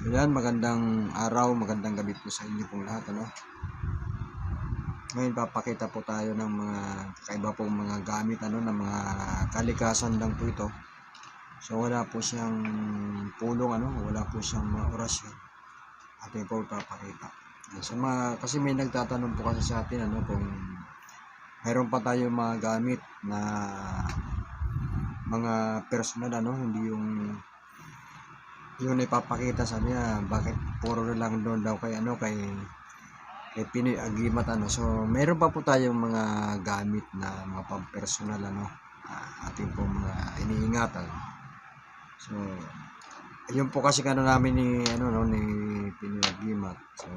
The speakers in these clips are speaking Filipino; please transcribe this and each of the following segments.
So magandang araw, magandang gabi po sa inyo pong lahat. Ano? Ngayon papakita po tayo ng mga kakaiba pong mga gamit, ano, ng mga kalikasan lang po ito. So wala po siyang pulong, ano, wala po siyang mga orasyon. Ating po papakita. So, mga, kasi may nagtatanong po kasi sa atin, ano, kung mayroon pa tayo mga gamit na mga personal, ano, hindi yung yung ipapakita sa niya bakit puro na lang doon daw kay ano kay kay Pinoy Agimat ano. So meron pa po tayong mga gamit na mga pampersonal ano ah, ating po mga iniingatan. So yun po kasi kano namin ni ano no ni Pinoy Agimat so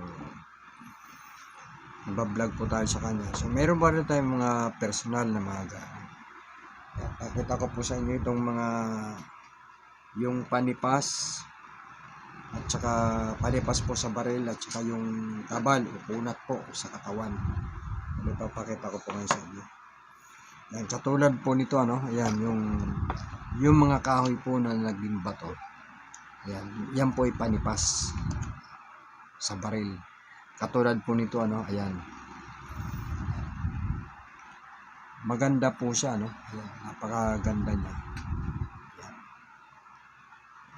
nabablog po tayo sa kanya. So meron pa rin tayong mga personal na mga gamit. Pakita ko po sa inyo itong mga yung panipas at saka palipas po sa baril at saka yung tabal o punat po sa katawan. Ano papakita ko po ngayon sa inyo. Yan, katulad po nito ano, ayan yung yung mga kahoy po na naging bato. Ayan, yan po ay panipas sa baril. Katulad po nito ano, ayan. Maganda po siya no. Ayan, napakaganda niya. Ayan.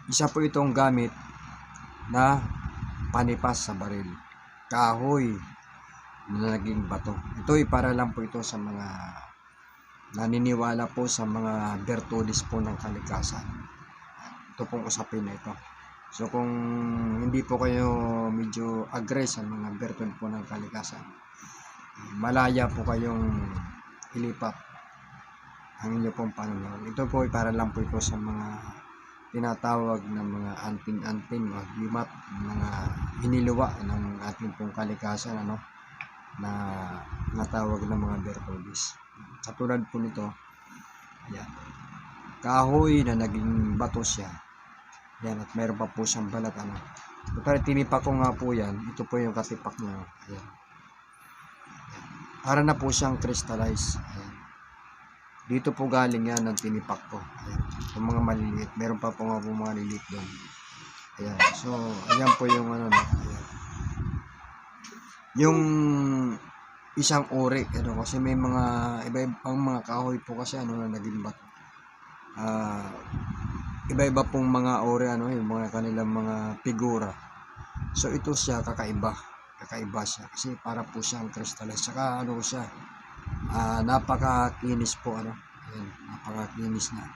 Isa po itong gamit na panipas sa baril. Kahoy na naging bato. Ito ay para lang po ito sa mga naniniwala po sa mga virtudes po ng kalikasan. Ito pong usapin na ito. So kung hindi po kayo medyo agres sa mga virtud po ng kalikasan, malaya po kayong ilipat ang inyo pong pananaw. Ito po ay para lang po ito sa mga tinatawag na mga anting-anting o gimat, mga hiniluwa ng ating pong kalikasan ano na natawag na mga virtudes. Katulad po nito, yan. Kahoy na naging bato siya. Yan, at mayroon pa po siyang balat ano. Pero tinipak ko nga po yan, ito po yung katipak niya. Ayan. Para na po siyang crystallize. Ayan. Dito po galing yan ang tinipak ko. Ayan. Yung mga maliliit. Meron pa po nga po mga liliit doon. Ayan. So, ayan po yung ano. no, Ayan. Yung isang uri. Ano, kasi may mga iba-ibang mga kahoy po kasi ano na naging bato. Ah, iba-iba pong mga uri ano, yung mga kanilang mga figura. So, ito siya kakaiba. Kakaiba siya. Kasi para po siyang crystallize. Saka ano siya, ah napakakinis po ano? Ayan, napakakinis na.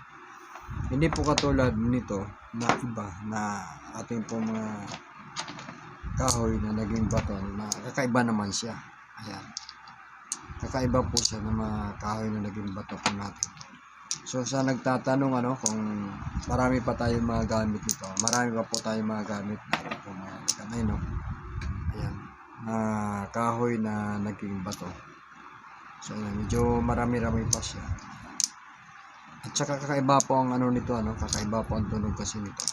Hindi po katulad nito na iba na ating po mga kahoy na naging bato na kakaiba naman siya. Ayan. Kakaiba po siya ng mga kahoy na naging bato po natin. So sa nagtatanong ano kung marami pa tayong mga gamit nito marami pa po tayong mga gamit na ito po mga kamay no ayan. Na kahoy na naging bato So, ayan, medyo marami-rami pa siya. At saka kakaiba po ang ano nito, ano, kakaiba po ang tunog kasi nito.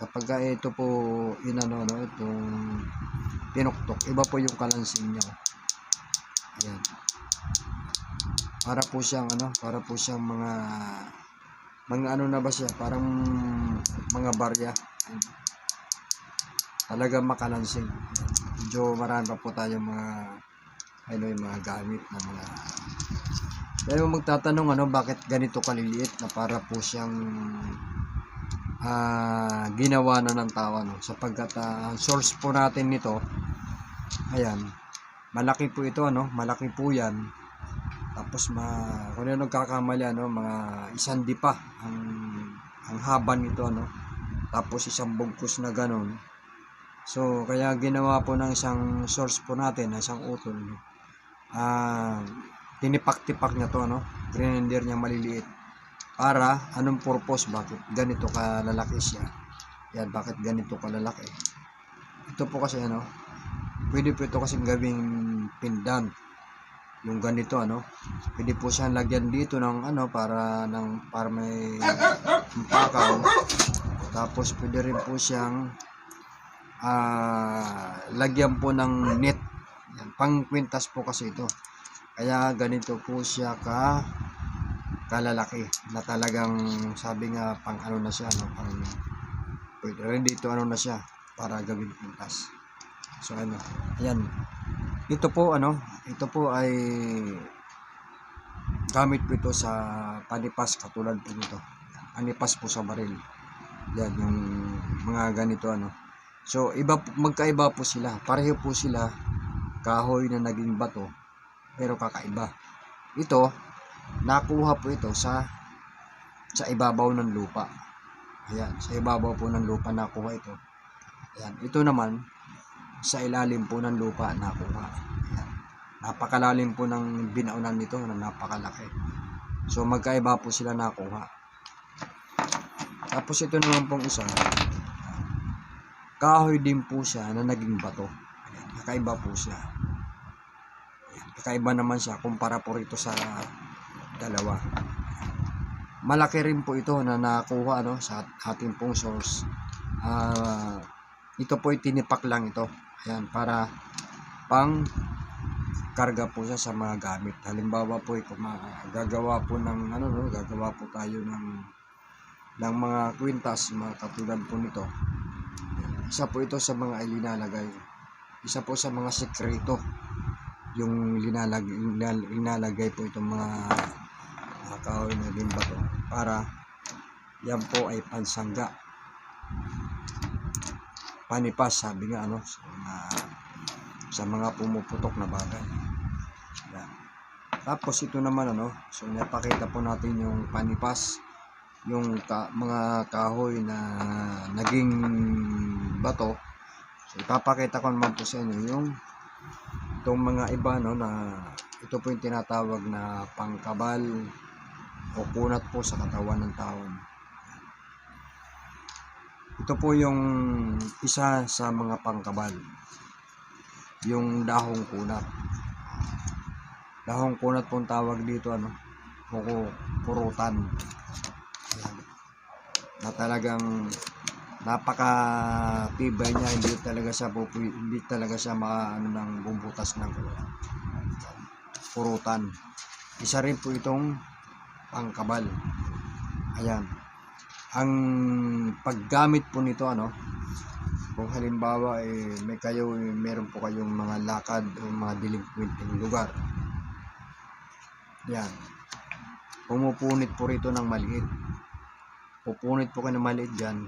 Kapag ka ito po inano, no, itong tinuktok, iba po yung kalansing niya. Ayan. Para po siyang ano, para po siyang mga mga ano na ba siya, parang mga barya. Ayan. Talaga makalansing. Medyo marami pa po tayong mga ano yung mga gamit na mga pero magtatanong ano bakit ganito kaliliit na para po siyang ah, ginawa na ng tao ano? Sapagkat ang source po natin nito ayan malaki po ito ano? Malaki po yan. Tapos ma kung ano nagkakamali ano mga isang dipa ang ang haba nito ano? Tapos isang bugkos na ganon so kaya ginawa po ng isang source po natin isang utol no? Ah tinipak-tipak niya to no grinder niya maliliit. Para anong purpose? Bakit ganito kalalaki siya? Yan bakit ganito kalalaki? Ito po kasi ano? Pwede po ito kasi gawing pindan. Yung ganito ano? Pwede po siyang lagyan dito ng ano para ng para may pakaw tapos pwede rin po siyang ah lagyan po ng net yan, pang kwintas po kasi ito. Kaya ganito po siya ka kalalaki na talagang sabi nga pang ano na siya no pang ready to ano na siya para gawin pintas. So ano, ayan. Ito po ano, ito po ay gamit po ito sa panipas katulad po nito. Panipas po sa baril. Yan yung mga ganito ano. So iba magkaiba po sila. Pareho po sila kahoy na naging bato pero kakaiba. Ito nakuha po ito sa sa ibabaw ng lupa. Ayan, sa ibabaw po ng lupa nakuha ito. Ayan, ito naman sa ilalim po ng lupa nakuha. Ayan. Napakalalim po ng binaunan nito na napakalaki. So magkaiba po sila nakuha. Tapos ito naman pong isa, kahoy din po siya na naging bato. Kakaiba po siya. Ayan, kakaiba naman siya kumpara po rito sa dalawa. Malaki rin po ito na nakuha ano, sa ating pong source. Ah, ito po tinipak lang ito. Ayan, para pang karga po siya sa mga gamit. Halimbawa po ma- gagawa po ng ano no, gagawa po tayo ng ng mga kwintas, mga katulad po nito. Isa po ito sa mga ilinalagay. Isa po sa mga sekreto yung linalag, linal- linalagay po itong mga mga kahoy na din bato para yan po ay pansangga. Panipas sabi nga ano sa mga sa mga pumuputok na bagay. Yan. tapos ito naman ano so napakita po natin yung panipas yung ka, mga kahoy na naging bato ipapakita ko naman po sa inyo yung itong mga iba no na ito po yung tinatawag na pangkabal o kunat po sa katawan ng tao. Ito po yung isa sa mga pangkabal. Yung dahong kunat. Dahong kunat po tawag dito ano. Kuko, purutan. Ayan. Na talagang napaka tibay niya hindi talaga siya po hindi talaga siya maano ng bumbutas ng purutan. Isa rin po itong pangkabal. Ayan. Ang paggamit po nito ano, kung halimbawa eh, may kayo meron po kayong mga lakad o mga delinquenting lugar. Yan. Pumupunit po rito ng maliit. Pupunit po kayo ng maliit dyan.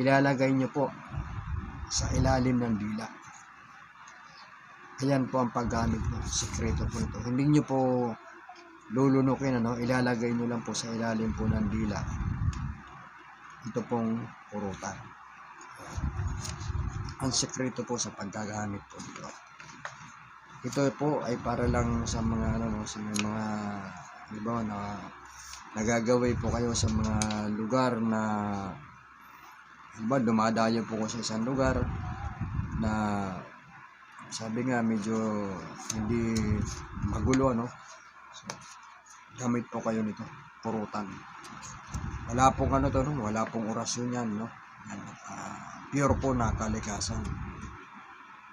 Ilalagay nyo po sa ilalim ng dila. Ayan po ang paggamit mo. Sekreto po ito. Hindi nyo po lulunukin ano, ilalagay nyo lang po sa ilalim po ng dila. Ito pong purutan. Ang sekreto po sa paggagamit po dito. Ito po ay para lang sa mga ano no, sa mga halimbawa na nagagaway po kayo sa mga lugar na ba dumadayo po ko sa isang lugar na sabi nga medyo hindi magulo ano so, gamit po kayo nito purutan. Wala pong ano to no? Wala pong orasyon yan no? Yan, ah, pure po na kalikasan.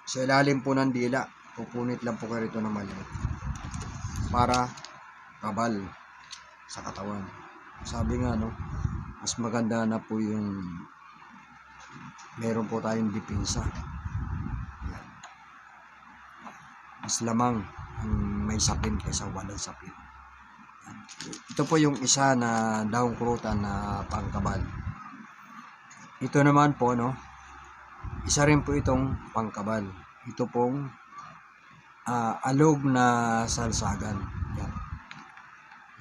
Sa ilalim po ng dila pupunit lang po kayo rito ng maliit. Para kabal sa katawan. Sabi nga no? Mas maganda na po yung meron po tayong dipinsa Yan. mas lamang ang may sapin kaysa walang sapin ito po yung isa na daong krutan na pangkabal. Ito naman po no? Isa rin po itong pangkabal. Ito pong ah, alog na salsagan. Yan.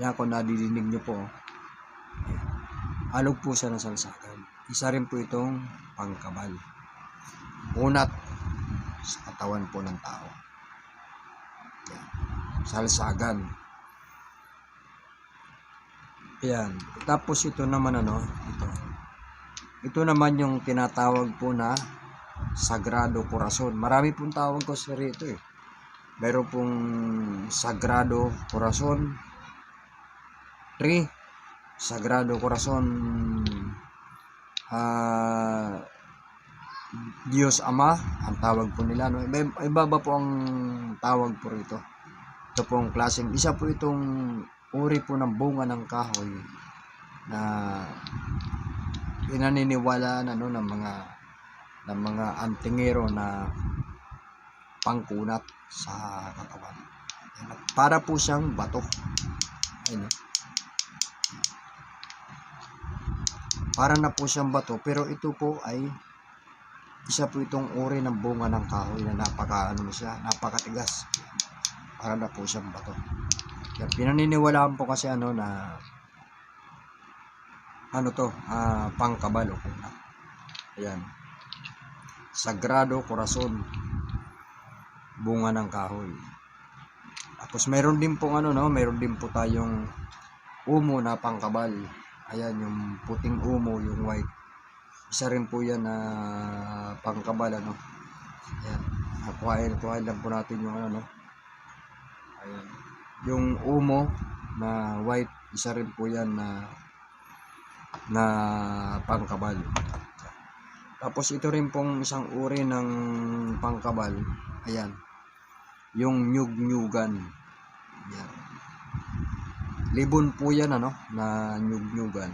Yan kung nadidinig nyo po. Alog po siya ng salsagan isa rin po itong pangkabal. Unat sa katawan po ng tao. Salsagan. Yan. Tapos ito naman ano ito. Ito naman yung tinatawag po na Sagrado Corazon. Marami pong tawag ko sa rito eh. Meron pong Sagrado Corazon 3 Sagrado Corazon ah Diyos Ama ang tawag po nila no iba, iba ba po ang tawag po rito ito pong klaseng isa po itong uri po ng bunga ng kahoy na pinaniniwalaan ano ng mga ng mga antingero na pangkunat sa katawan. Para po siyang bato. Ayun, oh. Para na po siyang bato pero ito po ay isa po itong uri ng bunga ng kahoy na napaka ano siya, napakatigas. Para na po siyang bato. Kaya pinaniniwalaan po kasi ano na ano to, ah, pangkabal o kunat. Ayan. Sagrado Corazon. Bunga ng kahoy. Tapos meron din po ano no, meron din po tayong umo na pangkabal. Ayan yung puting umo, yung white. Isa rin po yan na pangkabal ano. Ayan. Kuhain, kuhain lang po natin yung ano no. Ayan. Yung umo na white, isa rin po yan na na pangkabal. Tapos ito rin pong isang uri ng pangkabal. Ayan. Yung nyug-nyugan. Ayan. Libon po yan ano, na nyug-nyugan.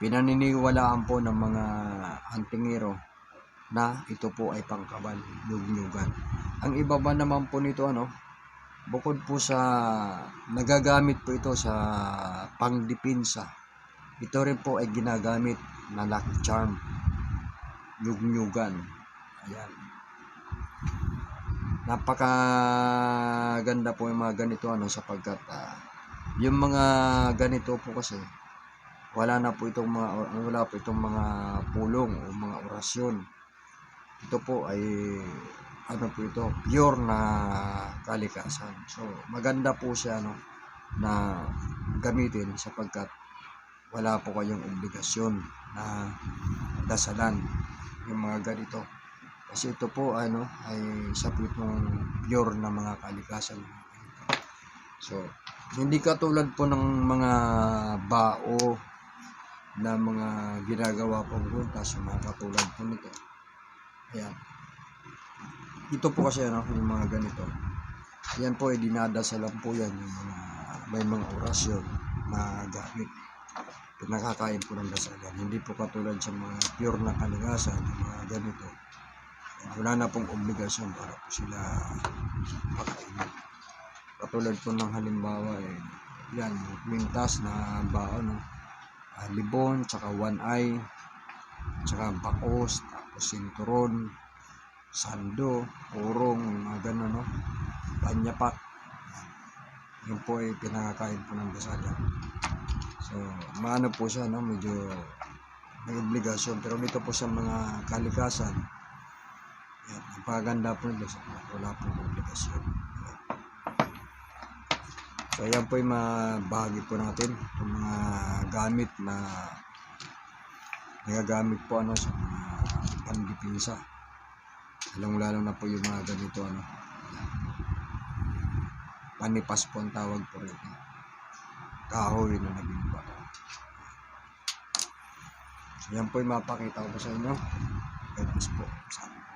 Pinaniniwalaan po ng mga antingero na ito po ay pangkabal, nyug-nyugan. Ang iba ba naman po nito ano, bukod po sa nagagamit po ito sa pangdipinsa. Ito rin po ay ginagamit na lucky charm. Nyug-nyugan. Ayan. Napakaganda po yung mga ganito ano sapagkat ah, yung mga ganito po kasi wala na po itong mga wala po itong mga pulong o mga orasyon. Ito po ay ano po ito, pure na kalikasan. So maganda po siya no na gamitin sapagkat wala po kayong obligasyon na dasalan yung mga ganito. Kasi ito po ano ay isa po pure na mga kalikasan. So, hindi katulad po ng mga bao na mga ginagawa pong buntas, yung mga katulad po nito. Ayan. Ito po kasi ano, yung mga ganito. Yan po ay dinadasalan po yan yung mga may mga orasyon na gamit pinakakain po ng dasalan. Hindi po katulad sa mga pure na kalikasan, yung mga ganito. Wala na pong obligasyon para po sila pakainin. Katulad po ng halimbawa, eh, yan, mintas na baon, no? Ah, libon, tsaka one eye, tsaka bakos, tapos sinturon, sando, urong, yung mga gano'n, no? Panyapak. Yun po ay pinakakain po ng dasalan. So, maano po siya, no? Medyo may obligasyon. Pero dito po sa mga kalikasan, yan, napakaganda po nila sa wala po obligasyon. So, ayan po yung mabahagi po natin. Itong mga gamit na nagagamit po ano sa mga pandipinsa. Lalong-lalo na po yung mga ganito ano. Panipas po ang tawag po rito. Kahoy na naging bato. So, yan po yung mapakita ko po sa inyo. God bless po sa ating lahat.